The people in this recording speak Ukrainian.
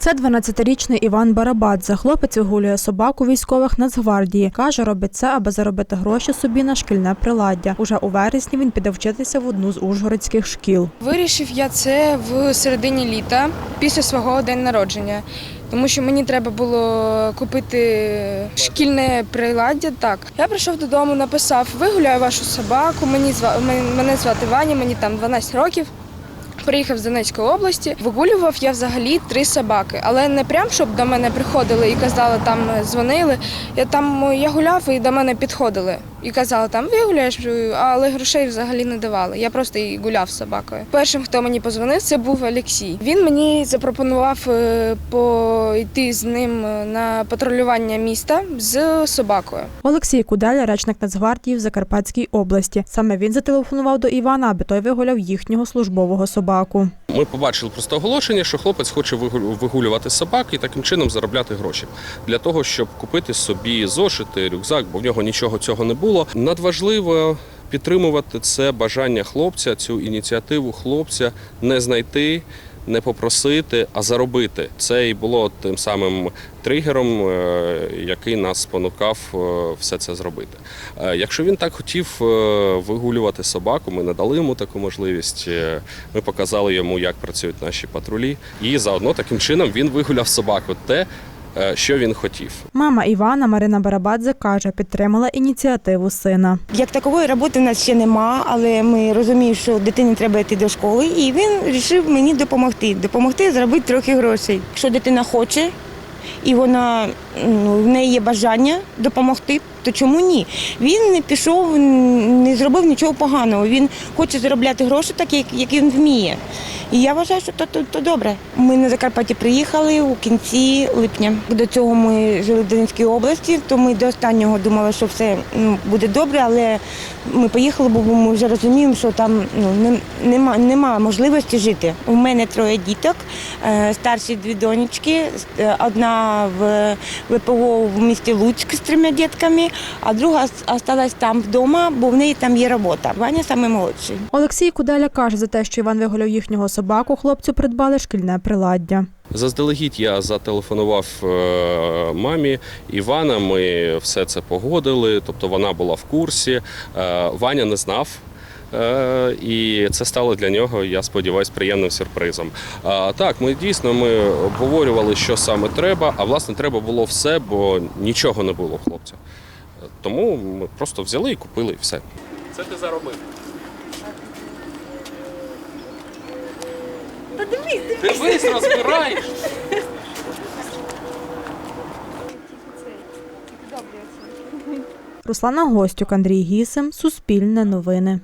Це 12-річний Іван Барабадзе. Хлопець вигулює собаку військових Нацгвардії. Каже, робить це, аби заробити гроші собі на шкільне приладдя. Уже у вересні він піде вчитися в одну з ужгородських шкіл. Вирішив я це в середині літа після свого день народження. Тому що мені треба було купити шкільне приладдя. Так, я прийшов додому, написав: вигуляю вашу собаку. Мені зва... мене звати Ваня, мені там 12 років. Приїхав з Донецької області. Вигулював я взагалі три собаки, але не прям, щоб до мене приходили і казали, там дзвонили. Я там я гуляв і до мене підходили і казали, там вигуляєш, але грошей взагалі не давали. Я просто і гуляв з собакою. Першим, хто мені позвонив, це був Олексій. Він мені запропонував е, пойти з ним на патрулювання міста з собакою. Олексій Куделя, речник Нацгвардії в Закарпатській області. Саме він зателефонував до Івана, аби той вигуляв їхнього службового собаку. Ми побачили просто оголошення, що хлопець хоче вигулю- вигулювати собак і таким чином заробляти гроші для того, щоб купити собі зошити, рюкзак, бо в нього нічого цього не було. Надважливо підтримувати це бажання хлопця, цю ініціативу хлопця не знайти. Не попросити, а заробити. Це і було тим самим тригером, е, який нас спонукав е, все це зробити. Е, Якщо він так хотів вигулювати собаку, ми надали йому таку можливість. Ми показали йому, як працюють наші патрулі, і заодно таким чином він вигуляв собаку те, що він хотів. Мама Івана Марина Барабадзе каже, підтримала ініціативу сина. Як такової роботи в нас ще нема, але ми розуміємо, що дитині треба йти до школи, і він вирішив мені допомогти. Допомогти заробити трохи грошей. Якщо дитина хоче і вона ну, в неї є бажання допомогти, то чому ні? Він не пішов, не зробив нічого поганого. Він хоче заробляти гроші, так як, як він вміє. І я вважаю, що то, то, то добре. Ми на Закарпатті приїхали у кінці липня. До цього ми жили в Донецькій області, то ми до останнього думали, що все ну, буде добре, але ми поїхали, бо ми вже розуміємо, що там ну, нема, нема можливості жити. У мене троє діток, е, старші дві донечки, е, одна в ВПО в місті Луцьк з трьома дітками, а друга залишилась там вдома, бо в неї там є робота. Ваня саме молодший. Олексій Куделя каже, за те, що Іван вигуляв їхнього собаку, хлопцю придбали шкільне приладдя. Заздалегідь я зателефонував е, мамі Івана. Ми все це погодили, тобто вона була в курсі. Е, Ваня не знав. е, І це стало для нього, я сподіваюся, приємним сюрпризом. А, Так, ми дійсно ми обговорювали, що саме треба, а власне треба було все, бо нічого не було хлопця. Тому ми просто взяли і купили і все. Це ти заробив. Та дивись, дивись. Дивись, розбираєш. Руслана Гостюк, Андрій Гісим, Суспільне новини.